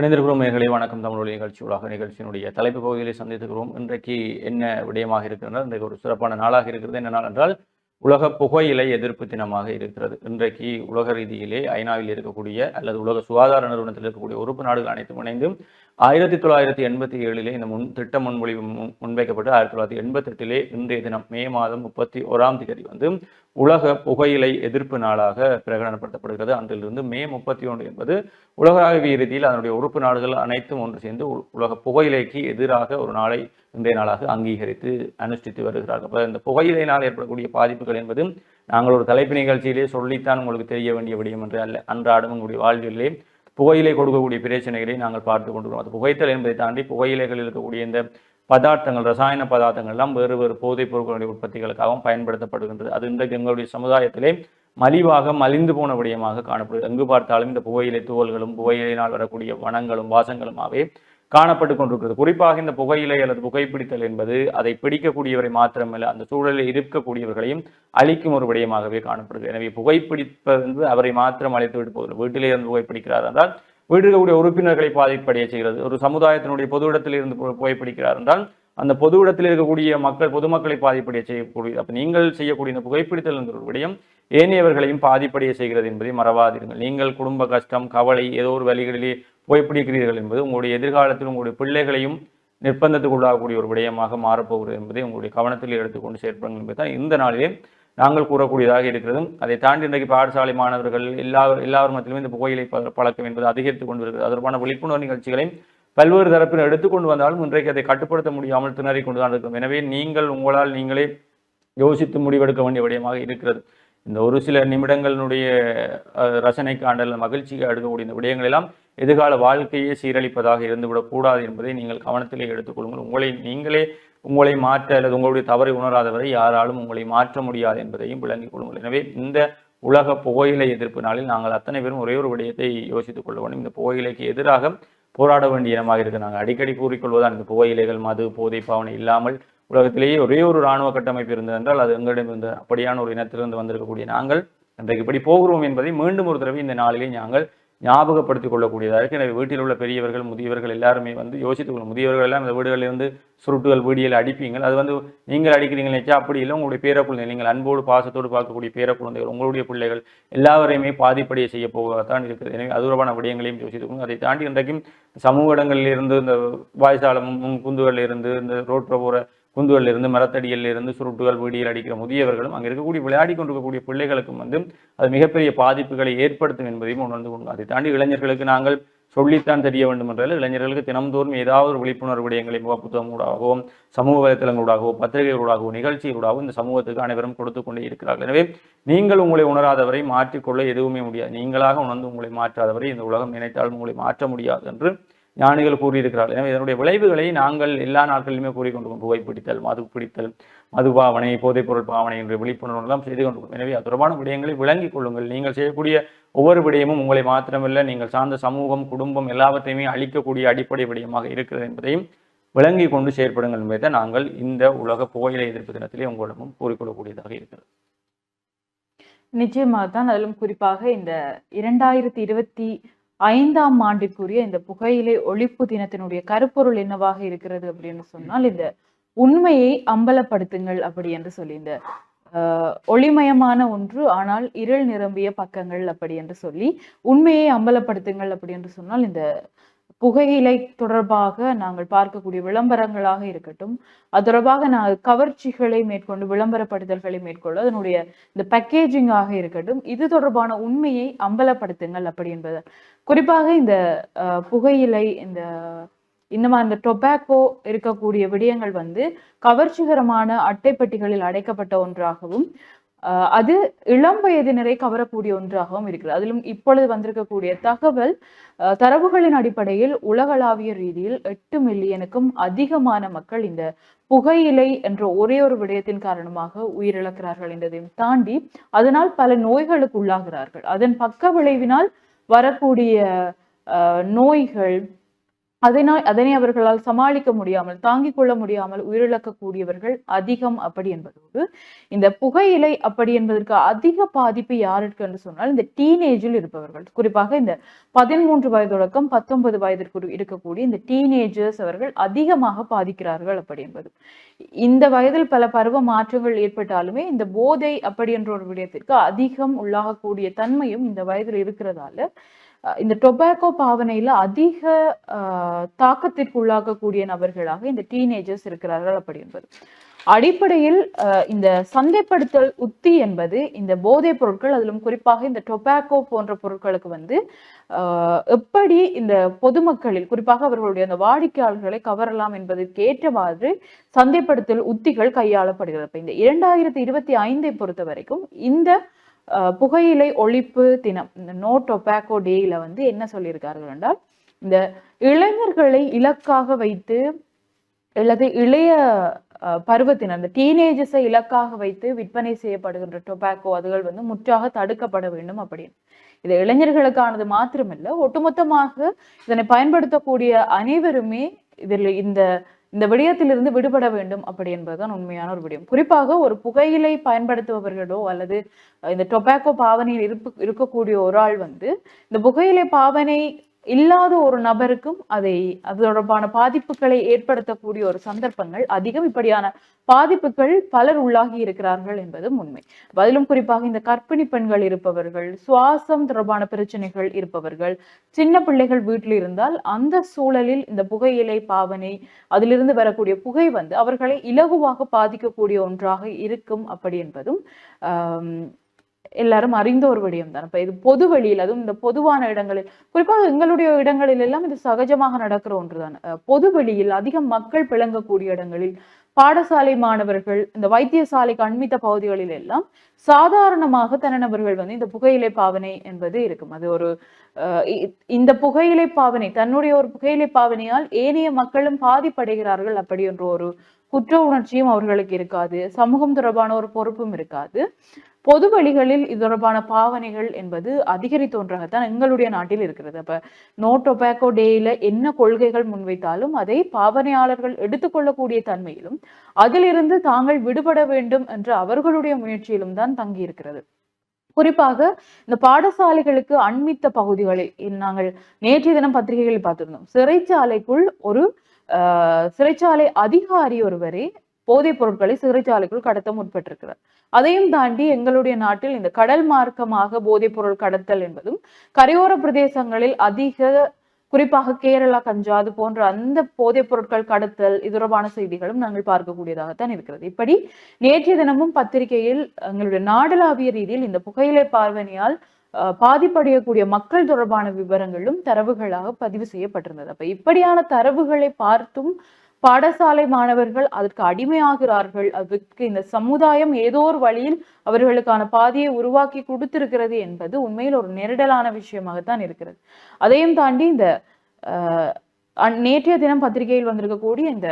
இணைந்திருக்கிறோம். நேர்களை வணக்கம். தமிழொலி நிகழ்ச்சியூடாக நிகழ்ச்சியினுடைய தலைப்பு பகுதியிலே சந்தித்துக்கிறோம் இன்றைக்கு என்ன விடயமாக இருக்கிறது இன்றைக்கு ஒரு சிறப்பான நாளாக இருக்கிறது. என்ன நாள் என்றால் உலக புகையிலை எதிர்ப்பு தினமாக இருக்கிறது. இன்றைக்கு உலக ரீதியிலே ஐநாவில் இருக்கக்கூடிய அல்லது உலக சுகாதார நிறுவனத்தில் இருக்கக்கூடிய உறுப்பு நாடுகள் அனைத்தும் இணைந்து ஆயிரத்தி தொள்ளாயிரத்தி எண்பத்தி ஏழிலே இந்த முன் திட்ட முன்மொழிவு முன் முன்வைக்கப்பட்டு ஆயிரத்தி தொள்ளாயிரத்தி எண்பத்தெட்டிலே இன்றைய தினம் மே மாதம் முப்பத்தி ஓராம் தேதி வந்து உலக புகையிலை எதிர்ப்பு நாளாக பிரகடனப்படுத்தப்படுகிறது. அன்றிலிருந்து மே முப்பத்தி ஒன்று என்பது உலகளாவிய ரீதியில் அதனுடைய உறுப்பு நாடுகள் அனைத்தும் ஒன்று சேர்ந்து உலக புகையிலைக்கு எதிராக ஒரு நாளை இன்றைய நாளாக அங்கீகரித்து அனுஷ்டித்து வருகிறார்கள். அப்போ இந்த புகையிலையினால் ஏற்படக்கூடிய பாதிப்புகள் என்பது நாங்கள் ஒரு தலைப்பு நிகழ்ச்சியிலே சொல்லித்தான் உங்களுக்கு தெரிய வேண்டிய விடயம் என்று அல்ல. அன்றாடம் உங்களுடைய வாழ்விலே புகையிலை கொடுக்கக்கூடிய பிரச்சனைகளை நாங்கள் பார்த்து கொண்டிருக்கிறோம். அது புகைத்தல் என்பதை தாண்டி புகையிலைகளில் இருக்கக்கூடிய இந்த பதார்த்தங்கள் ரசாயன பதார்த்தங்கள் எல்லாம் வேறு வேறு போதைப் பொருட்களுடைய உற்பத்திகளுக்காகவும் பயன்படுத்தப்படுகின்றது. அது இன்றைக்கு எங்களுடைய சமுதாயத்திலே மலிவாக மலிந்து போன விடயமாக காணப்படுகிறது. எங்கு பார்த்தாலும் இந்த புகையிலை தூவல்களும் புகையிலையினால் வரக்கூடிய வனங்களும் வாசங்களுமாகவே காணப்பட்டு கொண்டிருக்கிறது. குறிப்பாக இந்த புகையிலை அல்லது புகைப்பிடித்தல் என்பது அதை பிடிக்கக்கூடியவரை மாத்திரமல்ல அந்த சூழலில் இருக்கக்கூடியவர்களையும் அழிக்கும் ஒரு விடயமாகவே காணப்படுகிறது எனவே புகைப்பிடிப்பது அவரை மாத்திரம் அழைத்து விட்டு போகிறது. வீட்டிலே இருந்து புகைப்பிடிக்கிறார் என்றால் வீட்டில் இருக்கக்கூடிய உறுப்பினர்களை பாதிப்படைய செய்கிறது. ஒரு சமுதாயத்தினுடைய பொது இடத்தில் இருந்து புகைப்பிடிக்கிறார் என்றால் அந்த பொது இடத்தில் இருக்கக்கூடிய மக்கள் பொதுமக்களை பாதிப்படைய செய்யக்கூடிய அப்போ நீங்கள் செய்யக்கூடிய இந்த புகைப்பிடித்தல் என்கிற ஒரு விடயம் ஏனையவர்களையும் பாதிப்படைய செய்கிறது என்பதை மறவாதீர்கள். நீங்கள் குடும்ப கஷ்டம் கவலை ஏதோ ஒரு வழிகளிலே புகைப்பிடிக்கிறீர்கள் என்பது உங்களுடைய எதிர்காலத்தில் உங்களுடைய பிள்ளைகளையும் நிர்பந்தத்துக்குள்ளாகக்கூடிய ஒரு விடயமாக மாறப்போகிறது என்பதை உங்களுடைய கவனத்தில் எடுத்துக்கொண்டு செயற்படுங்கள் என்பது தான் இந்த நாளிலே நாங்கள் கூறக்கூடியதாக இருக்கிறது. அதை தாண்டி இன்றைக்கு பாடசாலை மாணவர்கள் எல்லா எல்லா மத்தியிலும் இந்த புகையிலை பழக்கம் என்பது அதிகரித்துக் கொண்டு வருகிறது அதற்கான தொடர்பான விழிப்புணர்வு நிகழ்ச்சிகளையும் பல்வேறு தரப்பினர் எடுத்துக்கொண்டு வந்தாலும் இன்றைக்கு அதை கட்டுப்படுத்த முடியாமல் திணறி கொண்டு தான் எனவே நீங்கள் உங்களால் நீங்களே யோசித்து முடிவெடுக்க வேண்டிய விடயமாக இருக்கிறது. இந்த ஒரு சில நிமிடங்களினுடைய ரசனை ரசனைக்கு ஆண்டல் மகிழ்ச்சிக்கு அடுக்கக்கூடிய இந்த விடயங்கள் எல்லாம் எதிர்கால வாழ்க்கையே சீரழிப்பதாக இருந்துவிடக் கூடாது என்பதை நீங்கள் கவனத்திலே எடுத்துக்கொள்ளுங்கள் உங்களை நீங்களே உங்களை மாற்ற அல்லது உங்களுடைய தவறை உணராதவரை யாராலும் உங்களை மாற்ற முடியாது என்பதையும் விளங்கிக் கொள்ளுங்கள். எனவே இந்த உலக புகையிலை எதிர்ப்பு நாளில் நாங்கள் அத்தனை பேரும் ஒரே ஒரு விடயத்தை யோசித்துக் கொள்ள வேண்டும். இந்த புகையிலைக்கு எதிராக போராட வேண்டிய இனமாக இருக்கு. நாங்கள் அடிக்கடி கூறிக்கொள்வதால் இந்த புகையிலைகள் மது போதை பாவனை இல்லாமல் உலகத்திலேயே ஒரே ஒரு இராணுவ கட்டமைப்பு இருந்தது என்றால் அது எங்களிடம் இருந்த அப்படியான ஒரு இனத்திலிருந்து வந்திருக்கக்கூடிய நாங்கள் இன்றைக்கு இப்படி போகிறோம் என்பதை மீண்டும் ஒரு தடவை இந்த நாளிலே நாங்கள் ஞாபகப்படுத்திக் கொள்ளக்கூடியதாக இருக்குது எனவே வீட்டில் உள்ள பெரியவர்கள் முதியவர்கள் எல்லாருமே வந்து யோசித்துக் கொள்ளும் முதியவர்கள் எல்லாம் இந்த வீடுகளில் வந்து சுருட்டுகள் வீடியில் அடிப்பீங்கள். அது வந்து நீங்கள் அடிக்கிறீங்களே நினச்சா அப்படி இல்லை. உங்களுடைய பேர குழந்தை நீங்கள் அன்போடு பாசத்தோடு பார்க்கக்கூடிய பேர குழந்தைகள் உங்களுடைய பிள்ளைகள் எல்லாவரையுமே பாதிப்படைய செய்ய போவதாகத்தான் இருக்குது. எனவே அதுரமான விடயங்களையும் யோசித்துக் கொள்ளுங்கள் அதை தாண்டி இன்றைக்கும் சமூக இடங்களில் இருந்து இந்த வாய்சாலம் குந்துகளில் இருந்து இந்த ரோட்ல போகிற குந்துகளில் இருந்து மரத்தடியில் இருந்து சுருட்டுகள் வீடியில் அடிக்கிற முதியவர்களும் அங்கே இருக்கக்கூடிய விளையாடி கொண்டிருக்கக்கூடிய பிள்ளைகளுக்கும் வந்து அது மிகப்பெரிய பாதிப்புகளை ஏற்படுத்தும் என்பதையும் உணர்ந்து கொண்டு அதை தாண்டி இளைஞர்களுக்கு நாங்கள் சொல்லித்தான் தெரிய வேண்டும் என்றால் இளைஞர்களுக்கு தினம்தோறும் ஏதாவது ஒரு விழிப்புணர்வு விடயங்களை முகப்புத்தகங்களூடாகவும் சமூக வலைத்தளங்களூடாகவோ பத்திரிகைகளூடாகவோ நிகழ்ச்சிகளூடாகவும் இந்த சமூகத்துக்கு அனைவரும் கொடுத்து கொண்டே இருக்கிறார்கள். எனவே நீங்கள் உங்களை உணராதவரை மாற்றிக்கொள்ள எதுவுமே முடியாது. நீங்களாக உணர்ந்து உங்களை மாற்றாதவரை இந்த உலகம் நினைத்தாலும் உங்களை மாற்ற முடியாது என்று ஞானிகள் கூறியிருக்கிறார்கள். எனவே இதனுடைய விளைவுகளை நாங்கள் எல்லா நாட்களிலுமே கூறிக்கொண்டிருக்கோம் புகைப்பிடித்தல் மது பிடித்தல் மது பாவனை போதைப் பொருள் பாவனை என்ற விழிப்புணர்வு எல்லாம் செய்து கொண்டிருக்கோம் எனவே அது தொடர்பான விடயங்களை விளங்கிக் கொள்ளுங்கள். நீங்கள் செய்யக்கூடிய ஒவ்வொரு விடயமும் உங்களை மாத்திரமல்ல நீங்கள் சார்ந்த சமூகம் குடும்பம் எல்லாவற்றையுமே அழிக்கக்கூடிய அடிப்படை விடயமாக இருக்கிறது என்பதையும் விளங்கி கொண்டு செயற்படுங்கள் என்பதை நாங்கள் இந்த உலக புகையிலை எதிர்ப்பு தினத்திலே உங்களிடமும் கூறிக்கொள்ளக்கூடியதாக இருக்கிறது. நிச்சயமாக தான் அதிலும் குறிப்பாக இந்த இரண்டாயிரத்தி இருபத்தி ஐந்தாம் ஆண்டிற்குரிய இந்த புகையிலை ஒழிப்பு தினத்தினுடைய கருப்பொருள் என்னவாக இருக்கிறது அப்படின்னு சொன்னால் இந்த உண்மையை அம்பலப்படுத்துங்கள் அப்படி என்று சொல்லி இந்த ஆஹ், ஒளிமயமான ஒன்று ஆனால் இருள் நிரம்பிய பக்கங்கள் அப்படி என்று சொல்லி உண்மையை அம்பலப்படுத்துங்கள் அப்படி என்று சொன்னால் இந்த புகையிலை தொடர்பாக நாங்கள் பார்க்கக்கூடிய விளம்பரங்களாக இருக்கட்டும் அது தொடர்பாக நான் கவர்ச்சிகளை மேற்கொண்டு விளம்பரப்படுத்தல்களை மேற்கொண்டு அதனுடைய இந்த பேக்கேஜிங்காக இருக்கட்டும் இது தொடர்பான உண்மையை அம்பலப்படுத்துங்கள் அப்படி என்பது. குறிப்பாக இந்த புகையிலை இந்த இந்த மாதிரி இந்த டொபாக்கோ இருக்கக்கூடிய விடயங்கள் வந்து கவர்ச்சிகரமான அட்டைப்பெட்டிகளில் அடைக்கப்பட்ட ஒன்றாகவும் அது இளம் வயதினரை கவரக்கூடிய ஒன்றாகவும் இருக்கிறது. அதிலும் இப்பொழுது வந்திருக்கக்கூடிய தகவல் அஹ், தரவுகளின் அடிப்படையில் உலகளாவிய ரீதியில் எட்டு மில்லியனுக்கும் அதிகமான மக்கள் இந்த புகையிலை என்ற ஒரே ஒரு விடயத்தின் காரணமாக உயிரிழக்கிறார்கள் என்றதையும் தாண்டி அதனால் பல நோய்களுக்கு உள்ளாகிறார்கள் அதன் பக்க விளைவினால் வரக்கூடிய நோய்கள் அதனால் அதனை அவர்களால் சமாளிக்க முடியாமல் தாங்கிக் கொள்ள முடியாமல் உயிரிழக்கக்கூடியவர்கள் அதிகம் அப்படி என்பதோடு இந்த புகையிலை அப்படி என்பதற்கு அதிக பாதிப்பு யாருக்கு என்று சொன்னால் இந்த டீனேஜில் இருப்பவர்கள். குறிப்பாக இந்த பதிமூன்று வயதுடக்கம் பத்தொன்பது வயதிற்கு இருக்கக்கூடிய இந்த டீனேஜர்ஸ் அவர்கள் அதிகமாக பாதிக்கிறார்கள் அப்படி என்பது. இந்த வயதில் பல பருவ மாற்றங்கள் ஏற்பட்டாலுமே இந்த போதை அப்படி என்ற ஒரு விடயத்திற்கு அதிகம் உள்ளாகக்கூடிய தன்மையும் இந்த வயதில் இருக்கிறதால இந்த டொபாக்கோ பாவனையில அதிக ஆஹ், தாக்கத்திற்கு உள்ளாக்கக்கூடிய நபர்களாக இந்த டீனேஜர்ஸ் இருக்கிறார்கள் அப்படி என்பது. அடிப்படையில் அஹ், இந்த சந்தைப்படுத்தல் உத்தி என்பது இந்த போதைப் பொருட்கள் அதிலும் குறிப்பாக இந்த டொபாக்கோ போன்ற பொருட்களுக்கு வந்து ஆஹ், எப்படி இந்த பொதுமக்களில் குறிப்பாக அவர்களுடைய அந்த வாடிக்கையாளர்களை கவரலாம் என்பதற்கு ஏற்றவாறு சந்தைப்படுத்தல் உத்திகள் கையாளப்படுகிறது. இந்த இரண்டாயிரத்தி இருபத்தி ஐந்தை பொறுத்த வரைக்கும் இந்த புகையிலை ஒழிப்பு தினம் இந்த நோ டொபாக்கோ டேயில் வந்து என்ன சொல்லியிருக்கார்கள் என்றால் இந்த இளைஞர்களை இலக்காக வைத்து அல்லது இளைய பருவத்தினர் இந்த டீனேஜஸை இலக்காக வைத்து விற்பனை செய்யப்படுகின்ற டொபாக்கோ அதுகள் வந்து முற்றாக தடுக்கப்பட வேண்டும் அப்படின்னு. இது இளைஞர்களுக்கானது மாத்திரமல்ல ஒட்டுமொத்தமாக இதனை பயன்படுத்தக்கூடிய அனைவருமே இதில் இந்த இந்த விடயத்திலிருந்து விடுபட வேண்டும் அப்படி என்பதுதான் உண்மையான ஒரு விடயம். குறிப்பாக ஒரு புகையிலை பயன்படுத்துபவர்களோ அல்லது இந்த டொபாக்கோ பாவனையில் இருப்பு இருக்கக்கூடிய ஒரு ஆள் வந்து இந்த புகையிலை பாவனை இல்லாத ஒரு நபருக்கும் அதை அது தொடர்பான பாதிப்புகளை ஏற்படுத்தக்கூடிய ஒரு சந்தர்ப்பங்கள் அதிகம். இப்படியான பாதிப்புகள் பலர் உள்ளாகி இருக்கிறார்கள் என்பதும் உண்மை. பதிலும் குறிப்பாக இந்த கற்பிணி பெண்கள் இருப்பவர்கள் சுவாசம் தொடர்பான பிரச்சனைகள் இருப்பவர்கள் சின்ன பிள்ளைகள் வீட்டில் இருந்தால் அந்த சூழலில் இந்த புகையிலை பாவனை அதிலிருந்து வரக்கூடிய புகை வந்து அவர்களை இலகுவாக பாதிக்கக்கூடிய ஒன்றாக இருக்கும் அப்படி என்பதும் ஆஹ் எல்லாரும் அறிந்த ஒரு விடயம் தான் இப்ப இது பொது வழியில் அதுவும் இந்த பொதுவான இடங்களில் குறிப்பாக எங்களுடைய இடங்களில் எல்லாம் இது சகஜமாக நடக்கிற ஒன்றுதான். பொது வெளியில் அதிகம் மக்கள் பிளங்கக்கூடிய இடங்களில் பாடசாலை மாணவர்கள் இந்த வைத்தியசாலைக்கு அண்மித்த பகுதிகளில் எல்லாம் சாதாரணமாக தனிநபர்கள் வந்து இந்த புகையிலை பாவனை என்பது இருக்கும். அது ஒரு அஹ், இ- இந்த புகையிலை பாவனை தன்னுடைய ஒரு புகையிலை பாவனையால் ஏனைய மக்களும் பாதிப்படைகிறார்கள் அப்படி என்ற ஒரு குற்ற உணர்ச்சியும் அவர்களுக்கு இருக்காது. சமூகம் தொடர்பான ஒரு பொறுப்பும் இருக்காது. பொது வழிகளில் இது தொடர்பான பாவனைகள் என்பது அதிகரித்து ஒன்றாகத்தான் எங்களுடைய நாட்டில் இருக்கிறது. அப்ப நோ டொபாக்கோ டேயில என்ன கொள்கைகள் முன்வைத்தாலும் அதை பாவனையாளர்கள் எடுத்துக்கொள்ளக்கூடிய தன்மையிலும் அதிலிருந்து தாங்கள் விடுபட வேண்டும் என்ற அவர்களுடைய முயற்சியிலும் தான் தங்கி இருக்கிறது. குறிப்பாக இந்த பாடசாலைகளுக்கு அண்மித்த பகுதிகளில் நாங்கள் நேற்றைய தினம் பத்திரிகைகளில் பார்த்திருந்தோம். சிறைச்சாலைக்குள் ஒரு ஆஹ், சிறைச்சாலை அதிகாரி ஒருவரே போதைப் பொருட்களை சிறைச்சாலைக்குள் கடத்த முற்பட்டிருக்கிறார். அதையும் தாண்டி எங்களுடைய நாட்டில் இந்த கடல் மார்க்கமாக போதைப் பொருள் கடத்தல் என்பதும் கரையோர பிரதேசங்களில் அதிக குறிப்பாக கேரளா கஞ்சா அது போன்ற அந்த போதைப் பொருட்கள் கடத்தல் இது தொடர்பான செய்திகளும் நாங்கள் பார்க்கக்கூடியதாகத்தான் இருக்கிறது. இப்படி நேற்றைய தினமும் பத்திரிகையில் எங்களுடைய நாடளாவிய ரீதியில் இந்த புகையிலை பார்வனையால் பாதிப்படையக்கூடிய மக்கள் தொடர்பான விவரங்களும் தரவுகளாக பதிவு செய்யப்பட்டிருந்தது. அப்ப இப்படியான தரவுகளை பார்த்தும் பாடசாலை மாணவர்கள் அதற்கு அடிமையாகிறார்கள். அதுக்கு இந்த சமுதாயம் ஏதோ ஒரு வழியில் அவர்களுக்கான பாதையை உருவாக்கி கொடுத்திருக்கிறது என்பது உண்மையில் ஒரு நெருடலான விஷயமாகத்தான் இருக்கிறது. அதையும் தாண்டி இந்த அஹ், நேற்றைய தினம் பத்திரிகையில் வந்திருக்கக்கூடிய இந்த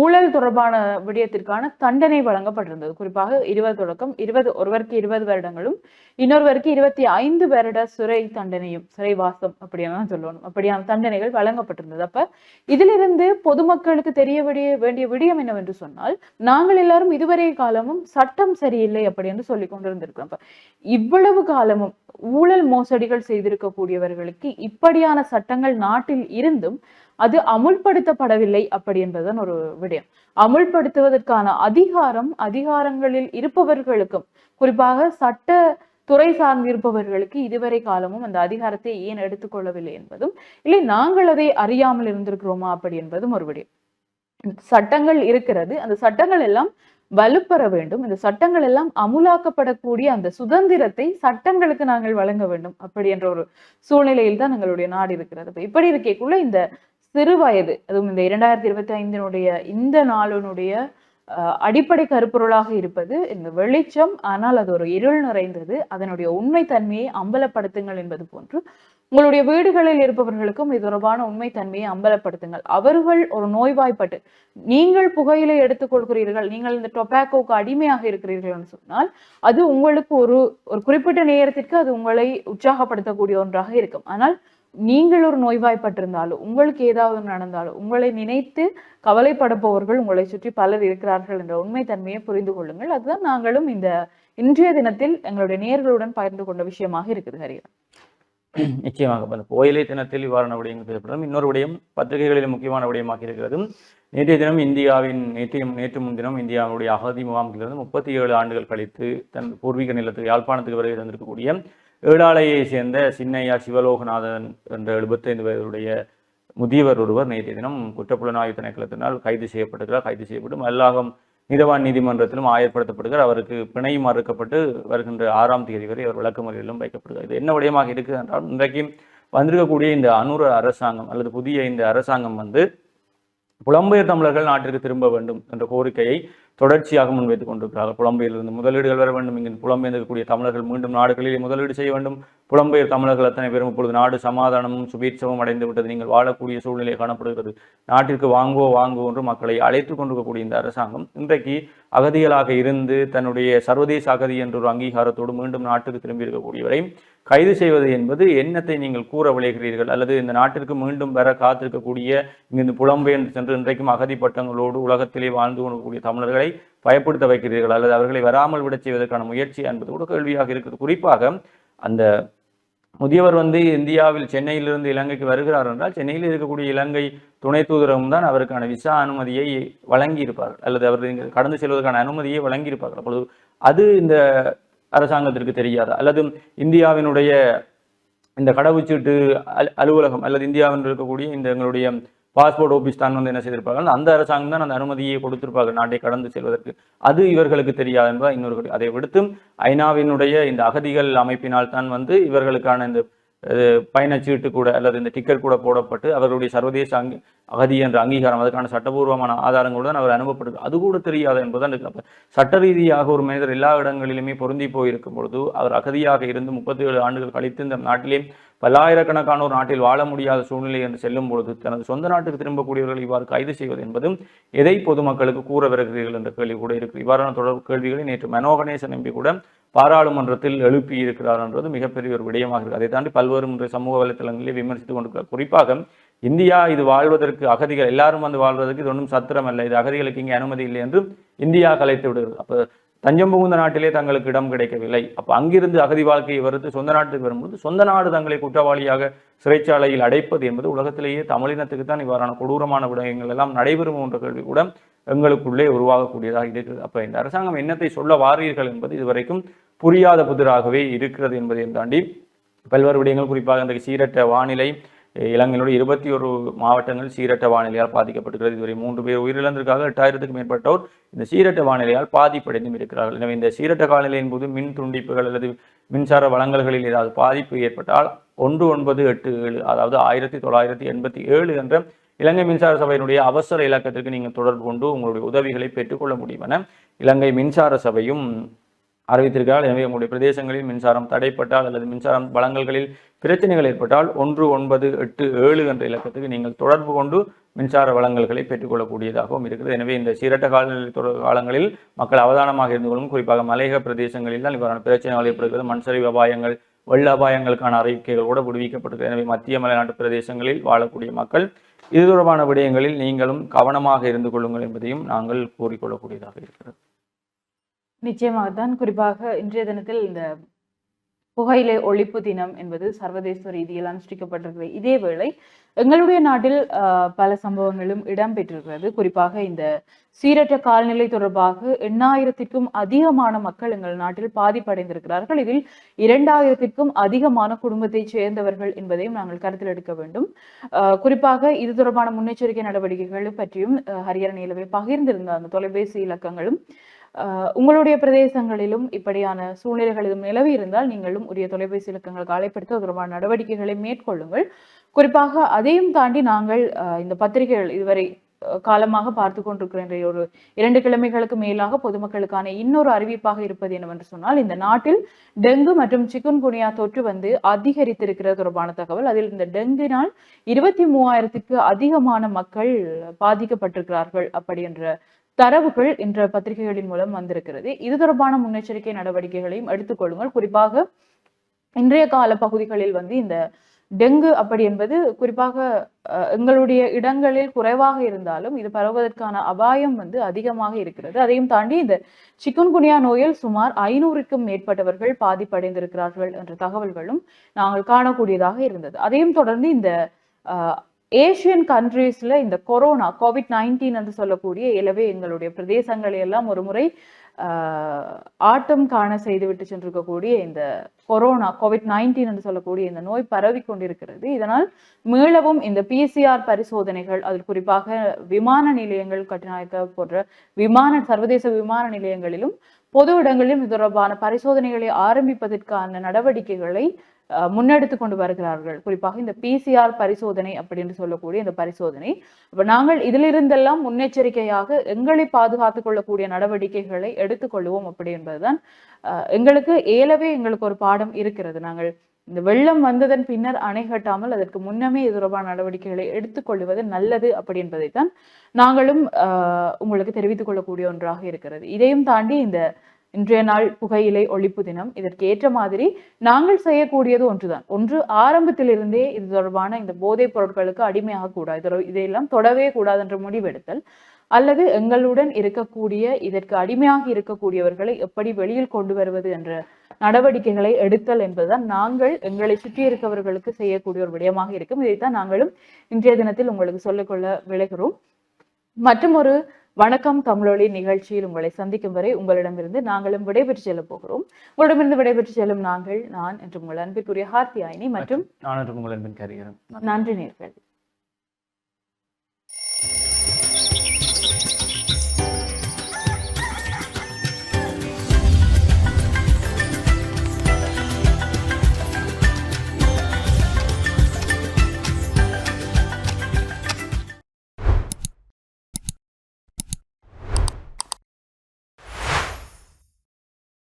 ஊழல் தொடர்பான விடயத்திற்கான தண்டனை வழங்கப்பட்டிருந்தது. குறிப்பாக இருபது தொடக்கம் இருபது ஒருவருக்கு இருபது வருடங்களும் இன்னொருவருக்கு இருபத்தி ஐந்து வருட சிறை தண்டனையும் சிறைவாசம் அப்படியான சொல்லணும். அப்படியான தண்டனைகள் வழங்கப்பட்டிருந்தது. அப்ப இதிலிருந்து பொதுமக்களுக்கு தெரிய விடிய வேண்டிய விடயம் என்னவென்று சொன்னால் நாங்கள் எல்லாரும் இதுவரை காலமும் சட்டம் சரியில்லை அப்படி என்று சொல்லி கொண்டிருந்திருக்கிறோம். அப்ப இவ்வளவு காலமும் ஊழல் மோசடிகள் செய்திருக்கக்கூடியவர்களுக்கு இப்படியான சட்டங்கள் நாட்டில் இருந்தும் அது அமுல்படுத்தப்படவில்லை அப்படி என்பதுதான் ஒரு விடயம். அமுல்படுத்துவதற்கான அதிகாரம் அதிகாரங்களில் இருப்பவர்களுக்கும் குறிப்பாக சட்ட துறை சார்ந்திருப்பவர்களுக்கு இதுவரை காலமும் அந்த அதிகாரத்தை ஏன் எடுத்துக்கொள்ளவில்லை என்பதும் இல்லை நாங்கள் அதை அறியாமல் இருந்திருக்கிறோமா அப்படி என்பதும் ஒரு விடயம். சட்டங்கள் இருக்கிறது. அந்த சட்டங்கள் எல்லாம் வலுப்பெற வேண்டும். இந்த சட்டங்கள் எல்லாம் அமுலாக்கப்படக்கூடிய அந்த சுதந்திரத்தை சட்டங்களுக்கு நாங்கள் வழங்க வேண்டும் அப்படி என்ற ஒரு சூழ்நிலையில் தான் எங்களுடைய நாடு இருக்கிறது. இப்படி இருக்கக்குள்ள இந்த சிறு வயது அதுவும் இந்த இரண்டாயிரத்தி இருபத்தி ஐந்தினுடைய இந்த நாளினுடைய அடிப்படை கருப்பொருளாக இருப்பது இந்த வெளிச்சம். ஆனால் அது ஒரு இருள் நிறைந்தது. அதனுடைய உண்மை தன்மையை அம்பலப்படுத்துங்கள் என்பது போன்று. உங்களுடைய வீடுகளில் இருப்பவர்களுக்கும் இது தொடர்பான உண்மை தன்மையை அம்பலப்படுத்துங்கள். அவர்கள் ஒரு நோய்வாய்ப்பட்டு நீங்கள் புகையிலை எடுத்துக்கொள்கிறீர்கள் நீங்கள் இந்த டொபாக்கோக்கு அடிமையாக இருக்கிறீர்கள் என்று சொன்னால் அது உங்களுக்கு ஒரு ஒரு குறிப்பிட்ட நேரத்திற்கு அது உங்களை உற்சாகப்படுத்தக்கூடிய ஒன்றாக இருக்கும். ஆனால் நீங்கள் ஒரு நோய்வாய்ப்பட்டிருந்தாலும் உங்களுக்கு ஏதாவது நடந்தாலும் உங்களை நினைத்து கவலைப்படுபவர்கள் உங்களை சுற்றி பலர் இருக்கிறார்கள் என்ற உண்மை தன்மையை புரிந்து கொள்ளுங்கள். அதுதான் நாங்களும் இந்த இன்றைய தினத்தில் எங்களுடைய நேர்களுடன் பகிர்ந்து கொண்ட விஷயமாக இருக்குது ஹரியா நிச்சயமாக அந்த தினத்தில் இவ்வாறான விடயங்கள் பேசப்படும். இன்னொரு விடயம் பத்திரிகைகளில் முக்கியமான விடயமாக இருக்கிறது. நேற்றைய தினம் இந்தியாவின் நேற்றைய நேற்று முன்தினம் இந்தியாவுடைய அகதி முகாமிலிருந்து முப்பத்தி ஏழு ஆண்டுகள் கழித்து தன் பூர்வீக நிலத்துக்கு யாழ்ப்பாணத்துக்கு வருகை தந்திருக்கக்கூடிய ஏழாலையை சேர்ந்த சின்னையா சிவலோகநாதன் என்ற எழுபத்தைந்து வயதுடைய முதியவர் ஒருவர் நேற்றைய தினம் குற்றப்புலனாய்வு திணைக்களத்தினால் கைது செய்யப்பட்டிருக்கிறார். கைது செய்யப்பட்டு மல்லாகம் நீதவான் நீதிமன்றத்திலும் ஆயர்படுத்தப்படுகிறார். அவருக்கு பிணை மறுக்கப்பட்டு வருகின்ற ஆறாம் தேதி வரை அவர் விளக்கமறியலிலும் வைக்கப்படுகிறார். இது என்ன விடயமாக இருக்குது என்றால் இன்றைக்கு வந்திருக்கக்கூடிய இந்த அனுர அரசாங்கம் அல்லது புதிய இந்த அரசாங்கம் வந்து புலம்பெயர் தமிழர்கள் நாட்டிற்கு திரும்ப வேண்டும் என்ற கோரிக்கையை தொடர்ச்சியாக முன்வைத்துக் கொண்டிருக்கிறார்கள். புலம்பெயரிலிருந்து முதலீடுகள் வர வேண்டும். இங்கு புலம்பெயர்ந்திருக்கக்கூடிய தமிழர்கள் மீண்டும் நாடுகளில் முதலீடு செய்ய வேண்டும். புலம்பெயர் தமிழர்கள் அத்தனை பேரும் இப்பொழுது நாடு சமாதானமும் சுபீட்சமும் அடைந்து விட்டது நீங்கள் வாழக்கூடிய சூழ்நிலை காணப்படுகிறது. நாட்டிற்கு வாங்குவோ வாங்குவோ என்று மக்களை அழைத்துக் கொண்டிருக்கக்கூடிய இந்த அரசாங்கம் இன்றைக்கு அகதிகளாக இருந்து தன்னுடைய சர்வதேச அகதி என்ற ஒரு அங்கீகாரத்தோடு மீண்டும் நாட்டுக்கு திரும்பி இருக்கக்கூடியவரை கைது செய்வது என்பது என்னத்தை நீங்கள் கூற விளைகிறீர்கள் அல்லது இந்த நாட்டிற்கு மீண்டும் வர காத்திருக்கக்கூடிய இங்கிருந்து புலம்பெயர்ந்து சென்று இன்றைக்கும் அகதி பட்டங்களோடு உலகத்திலே வாழ்ந்து கொள்ளக்கூடிய தமிழர்களை பயப்படுத்த வைக்கிறீர்கள். அல்லது அவர்களை வராமல் விடச் செய்வதற்கான முயற்சி என்பது கூட கேள்வியாக இருக்குது. குறிப்பாக அந்த முதியவர் வந்து இந்தியாவில் சென்னையிலிருந்து இலங்கைக்கு வருகிறார் என்றால் சென்னையில் இருக்கக்கூடிய இலங்கை துணை தூதரகம் தான் அவருக்கான விசா அனுமதியை வழங்கியிருப்பார்கள். அல்லது அவர் இங்கு கடந்து செல்வதற்கான அனுமதியை வழங்கியிருப்பார்கள். அப்பொழுது அது இந்த அரசாங்கத்திற்கு தெரியாதா. அல்லது இந்தியாவினுடைய இந்த கடவுச்சீட்டு அல் அலுவலகம் அல்லது இந்தியாவில் இருக்கக்கூடிய இந்த எங்களுடைய பாஸ்போர்ட் ஆபீஸ் தான் வந்து என்ன செய்திருப்பார்கள்? அந்த அரசாங்கம் தான் அந்த அனுமதியை கொடுத்திருப்பார்கள் நாட்டை கடந்து செல்வதற்கு. அது இவர்களுக்கு தெரியாது என்பது இன்னொரு அதை விடுத்தும் ஐநாவினுடைய இந்த அகதிகள் அமைப்பினால் தான் வந்து இவர்களுக்கான இந்த பயணச்சீட்டு கூட அல்லது இந்த டிக்கெட் கூட போடப்பட்டு அவர்களுடைய சர்வதேச அங்கி அகதி என்ற அங்கீகாரம் அதற்கான சட்டபூர்வமான ஆதாரங்களுடன் அவர் அனுப்பப்படுது. அது கூட தெரியாது என்பதுதான் இருக்கு. சட்ட ரீதியாக ஒரு மனிதர் எல்லா இடங்களிலுமே பொருந்தி போயிருக்கும் பொழுது அவர் அகதியாக இருந்து முப்பத்தி ஏழு ஆண்டுகள் கழித்து இந்த நாட்டிலே பல்லாயிரக்கணக்கான ஒரு நாட்டில் வாழ முடியாத சூழ்நிலை என்று செல்லும் பொழுது தனது சொந்த நாட்டுக்கு திரும்பக்கூடியவர்கள் இவ்வாறு கைது செய்வது என்பதும் எதை பொதுமக்களுக்கு கூற வருகிறீர்கள் என்ற கேள்வி கூட இருக்கு. இவ்வாறான தொடர் கேள்விகளை நேற்று மனோகணேசன் எம்பி கூட பாராளுமன்றத்தில் எழுப்பி இருக்கிறார் என்றது மிகப்பெரிய ஒரு விடயமாக இருக்கு. அதை தாண்டி பல்வேறு முறை சமூக வலைத்தளங்களிலே விமர்சித்துக் கொண்டிருக்கிறார். குறிப்பாக இந்தியா இது வாழ்வதற்கு அகதிகள் எல்லாரும் வந்து வாழ்வதற்கு இது ஒன்றும் சத்திரம் அல்ல இது அகதிகளுக்கு இங்கே அனுமதி இல்லை என்று இந்தியா கலைத்து விடுகிறது. அப்போ தஞ்சம் புகுந்த நாட்டிலே தங்களுக்கு இடம் கிடைக்கவில்லை. அப்போ அங்கிருந்து அகதி வாழ்க்கையை வருது சொந்த நாட்டுக்கு வரும்போது சொந்த நாடு தங்களை குற்றவாளியாக சிறைச்சாலையில் அடைப்பது என்பது உலகத்திலேயே தமிழினத்துக்கு தான் இவ்வாறான கொடூரமான விடயங்கள் எல்லாம் நடைபெறும் என்ற கேள்வி கூட எங்களுக்குள்ளே உருவாகக்கூடியதாக இருக்கிறது. அப்போ இந்த அரசாங்கம் என்னத்தை சொல்ல வாரீர்கள் என்பது இதுவரைக்கும் புரியாத புதிராகவே இருக்கிறது என்பதையும் தாண்டி பல்வேறு விடயங்கள் குறிப்பாக இந்த சீரற்ற வானிலை இலங்கையினுடைய இருபத்தி ஒரு மாவட்டங்கள் சீரற்ற வானிலையால் பாதிக்கப்படுகிறது இதுவரை மூன்று பேர் உயிரிழந்திருக்காக எட்டாயிரத்துக்கும் மேற்பட்டோர் இந்த சீரற்ற வானிலையால் பாதிப்படைந்தும் இருக்கிறார்கள். எனவே இந்த சீரற்ற வானிலையின் போது மின் துண்டிப்புகள் அல்லது மின்சார வழங்கல்களில் ஏதாவது பாதிப்பு ஏற்பட்டால் ஒன்று ஒன்பது எட்டு ஏழு அதாவது ஆயிரத்தி தொள்ளாயிரத்தி எண்பத்தி ஏழு என்ற இலங்கை மின்சார சபையினுடைய அவசர இலக்கத்திற்கு நீங்கள் தொடர்பு கொண்டு உங்களுடைய உதவிகளை பெற்றுக்கொள்ள முடியும் என இலங்கை மின்சார சபையும் அறிவித்திருக்கிறார். எனவே உங்களுடைய பிரதேசங்களில் மின்சாரம் தடைப்பட்டால் அல்லது மின்சாரம் வளங்கல்களில் பிரச்சனைகள் ஏற்பட்டால் ஒன்று ஒன்பது எட்டு ஏழு என்ற இலக்கத்துக்கு நீங்கள் தொடர்பு கொண்டு மின்சார வளங்கல்களை பெற்றுக்கொள்ளக்கூடியதாகவும் இருக்கிறது எனவே இந்த சீரட்ட காலநிலை காலங்களில் மக்கள் அவதானமாக இருந்து கொள்ளும். குறிப்பாக மலையக பிரதேசங்களில் தான் இவ்வாறான பிரச்சனைகள் ஏற்படுகிறது. மண்சரிவு அபாயங்கள் வெள்ள அபாயங்களுக்கான அறிவிக்கைகள் கூட விடுவிக்கப்பட்டிருக்கிறது. எனவே மத்திய மலைநாட்டு பிரதேசங்களில் வாழக்கூடிய மக்கள் இது தொடர்பான விடயங்களில் நீங்களும் கவனமாக இருந்து கொள்ளுங்கள் என்பதையும் நாங்கள் கூறிக்கொள்ளக்கூடியதாக இருக்கிறது. நிச்சயமாகத்தான். குறிப்பாக இன்றைய தினத்தில் இந்த புகையிலை ஒழிப்பு தினம் என்பது சர்வதேச ரீதியில் அனுஷ்டிக்கப்பட்டிருக்கிறது. இதேவேளை எங்களுடைய நாட்டில் பல சம்பவங்களும் இடம்பெற்றிருக்கிறது. குறிப்பாக இந்த சீரற்ற காலநிலை தொடர்பாக எண்ணாயிரத்திற்கும் அதிகமான மக்கள் எங்கள் நாட்டில் பாதிப்படைந்திருக்கிறார்கள். இதில் இரண்டாயிரத்திற்கும் அதிகமான குடும்பத்தைச் சேர்ந்தவர்கள் என்பதையும் நாங்கள் கருத்தில் எடுக்க வேண்டும். குறிப்பாக இது தொடர்பான முன்னெச்சரிக்கை நடவடிக்கைகள் பற்றியும் ஹரியானா நிலவை பகிர்ந்திருந்த அந்த தொலைபேசி இலக்கங்களும் உங்களுடைய பிரதேசங்களிலும் இப்படியான சூழ்நிலைகள் எதுவும் நிலவி இருந்தால் நீங்களும் உரிய தொலைபேசி இலக்கங்களுக்கு அழைப்படுத்த தொடர்பான நடவடிக்கைகளை மேற்கொள்ளுங்கள். குறிப்பாக அதையும் தாண்டி நாங்கள் இந்த பத்திரிகைகள் இதுவரை காலமாக பார்த்து கொண்டிருக்கின்ற ஒரு இரண்டு கிழமைகளுக்கு மேலாக பொதுமக்களுக்கான இன்னொரு அறிவிப்பாக இருப்பது என்னவென்று சொன்னால் இந்த நாட்டில் டெங்கு மற்றும் சிக்குன்குனியா தொற்று வந்து அதிகரித்திருக்கிறது தொடர்பான தகவல். அதில் இந்த டெங்குனால் இருபத்தி மூவாயிரத்துக்கு அதிகமான மக்கள் பாதிக்கப்பட்டிருக்கிறார்கள் அப்படி என்ற தரவுகள் இன்ற பத்திரிகைகளின் மூலம் வந்திருக்கிறது. இது தொடர்பான முன்னெச்சரிக்கை நடவடிக்கைகளையும் எடுத்துக்கொள்ளுங்கள் குறிப்பாக இன்றைய கால பகுதிகளில் வந்து இந்த டெங்கு அப்படி என்பது குறிப்பாக அஹ், எங்களுடைய இடங்களில் குறைவாக இருந்தாலும் இது பரவுவதற்கான அபாயம் வந்து அதிகமாக இருக்கிறது. அதையும் தாண்டி இந்த சிக்குன்குனியா நோயில் சுமார் ஐநூறுக்கும் மேற்பட்டவர்கள் பாதிப்படைந்திருக்கிறார்கள் என்ற தகவல்களும் நாங்கள் காணக்கூடியதாக இருந்தது. அதையும் தொடர்ந்து இந்த ஏஷியன் கண்ட்ரீஸில் இந்த கொரோனா கோவிட் நைன்டீன் என்று சொல்லக்கூடிய இலவே எங்களுடைய பிரதேசங்களை எல்லாம் ஒரு முறை ஆட்டம் காண செய்துவிட்டு சென்றிருக்கக்கூடிய இந்த கொரோனா கோவிட் நைன்டீன் என்று சொல்லக்கூடிய இந்த நோய் பரவி கொண்டிருக்கிறது. இதனால் மீளவும் இந்த பிசிஆர் பரிசோதனைகள் அதில் குறிப்பாக விமான நிலையங்கள் கட்டுநாயக்க போன்ற விமான சர்வதேச விமான நிலையங்களிலும் பொது இடங்களிலும் இது தொடர்பான பரிசோதனைகளை ஆரம்பிப்பதற்கான நடவடிக்கைகளை முன்னெடுத்து கொண்டு வருகிறார்கள். குறிப்பாக இந்த பிசிஆர் பரிசோதனை அப்படின்னு சொல்லக்கூடிய இந்த பரிசோதனை. அப்ப நாங்கள் இதிலிருந்தெல்லாம் முன்னெச்சரிக்கையாக எங்களை பாதுகாத்துக் கொள்ளக்கூடிய நடவடிக்கைகளை எடுத்துக்கொள்வோம் அப்படி என்பதுதான் அஹ், எங்களுக்கு ஏலவே எங்களுக்கு ஒரு பாடம் இருக்கிறது. நாங்கள் இந்த வெள்ளம் வந்ததன் பின்னர் அணை கட்டாமல் அதற்கு முன்னமே இது தொடர்பான நடவடிக்கைகளை எடுத்துக்கொள்வது நல்லது அப்படி என்பதைத்தான் நாங்களும் உங்களுக்கு தெரிவித்துக் கொள்ளக்கூடிய ஒன்றாக இருக்கிறது. இதையும் தாண்டி இந்த இன்றைய நாள் புகையிலை ஒழிப்பு தினம். இதற்கு ஏற்ற மாதிரி நாங்கள் செய்யக்கூடியது ஒன்றுதான். ஒன்று ஆரம்பத்திலிருந்தே இது தொடர்பான இந்த போதைப் பொருட்களுக்கு அடிமையாக கூடாது. இதையெல்லாம் தொடவே கூடாது என்ற முடிவெடுத்தல். அல்லது எங்களுடன் இருக்கக்கூடிய இதற்கு அடிமையாக இருக்கக்கூடியவர்களை எப்படி வெளியில் கொண்டு வருவது என்ற நடவடிக்கைகளை எடுத்தல் என்பதுதான் நாங்கள் எங்களை சுற்றி இருக்கவர்களுக்கு செய்யக்கூடிய ஒரு விடயமாக இருக்கும். இதைத்தான் நாங்களும் இன்றைய தினத்தில் உங்களுக்கு சொல்லிக்கொள்ள விளைகிறோம். மற்றும் ஒரு வணக்கம் தமிழொலி நிகழ்ச்சியில் உங்களை சந்திக்கும் வரை உங்களிடமிருந்து நாங்களும் விடைபெற்று செல்ல போகிறோம். உங்களிடமிருந்து விடைபெற்று செல்லும் நாங்கள் நான் என்று உங்கள் அன்பிற்குரிய ஹார்த்தியாயினி மற்றும் நான் உங்கள் அன்பின் நன்றி நேர்கள்.